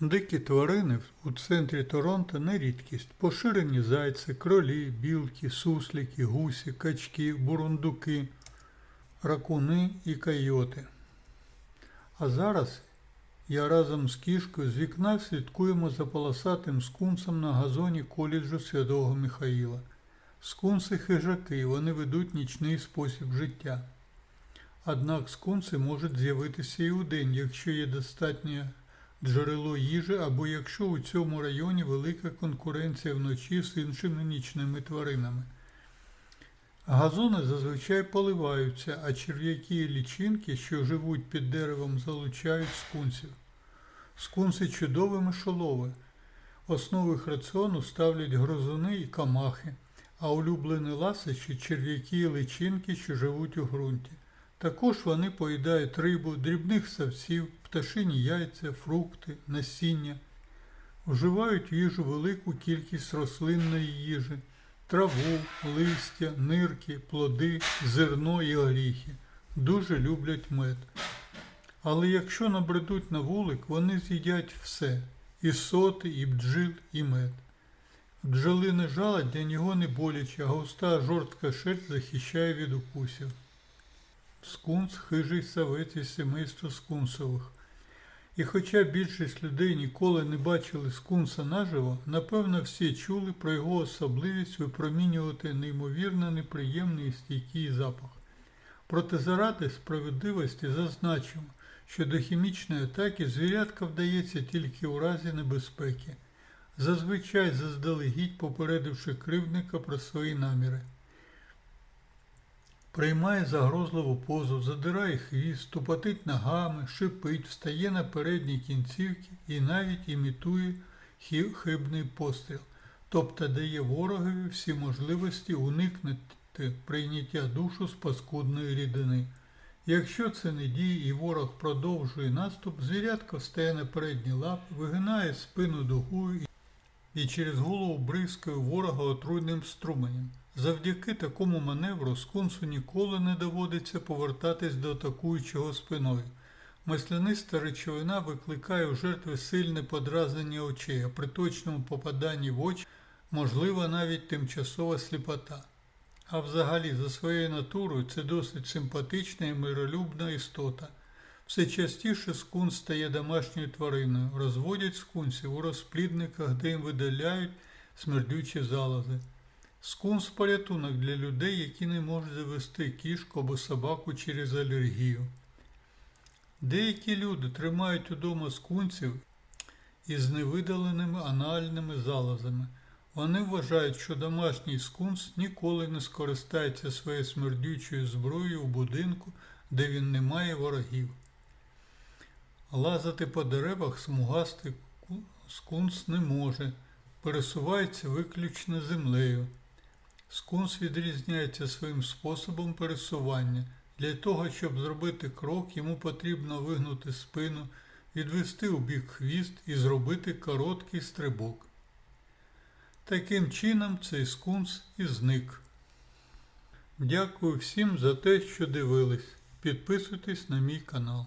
Дикі тварини у центрі Торонто не рідкість. Поширені зайці, кролі, білки, суслики, гусі, качки, бурундуки, ракуни і койоти. А зараз я разом з кішкою з вікна слідкуємо за полосатим скунсом на газоні коледжу Святого Михаїла. Скунси хижаки, вони ведуть нічний спосіб життя. Однак скунси можуть з'явитися і удень, якщо є достатнє джерело їжі або якщо у цьому районі велика конкуренція вночі з іншими нічними тваринами. Газони зазвичай поливаються, а черв'яки і лічинки, що живуть під деревом, залучають скунсів. Скунси чудові мишолови. Основу їх раціону ставлять грозуни і камахи, а улюблені ласощі черв'яки і личинки, що живуть у ґрунті. Також вони поїдають рибу, дрібних савців, пташині яйця, фрукти, насіння. Вживають їжу велику кількість рослинної їжі, траву, листя, нирки, плоди, зерно і горіхи. Дуже люблять мед. Але якщо набредуть на вулик, вони з'їдять все і соти, і бджіл, і мед. Бджолине жало для нього не боляче, а густа жорстка шерсть захищає від укусів. Скунс хижий савець із семейства скунсових. І хоча більшість людей ніколи не бачили скунса наживо, напевно всі чули про його особливість випромінювати неймовірно неприємний і стійкий запах. Проте заради справедливості зазначимо, що до хімічної атаки звірятка вдається тільки у разі небезпеки, зазвичай заздалегідь попередивши кривдника про свої наміри. Приймає загрозливу позу, задирає хвіст, тупотить ногами, шипить, встає на передні кінцівки і навіть імітує хибний постріл, тобто дає ворогові всі можливості уникнути прийняття душу з паскудної рідини. Якщо це не діє і ворог продовжує наступ, звірятка встає на передні лапи, вигинає спину дугою і через голову бризкає ворога отруйним струменем. Завдяки такому маневру скунсу ніколи не доводиться повертатись до атакуючого спиною. Масляниста речовина викликає у жертви сильне подразнення очей, а при точному попаданні в очі можлива навіть тимчасова сліпота. А взагалі, за своєю натурою це досить симпатична і миролюбна істота. Все частіше скунс стає домашньою твариною, розводять скунсів у розплідниках, де їм видаляють смердючі залози. Скунс порятунок для людей, які не можуть завести кішку або собаку через алергію. Деякі люди тримають удома скунсів із невидаленими анальними залозами. Вони вважають, що домашній скунс ніколи не скористається своєю смердючою зброєю у будинку, де він не має ворогів. Лазати по деревах смугастий скунс не може, пересувається виключно землею. Скунс відрізняється своїм способом пересування. Для того, щоб зробити крок, йому потрібно вигнути спину, відвести у бік хвіст і зробити короткий стрибок. Таким чином цей скунс і зник. Дякую всім за те, що дивились. Підписуйтесь на мій канал.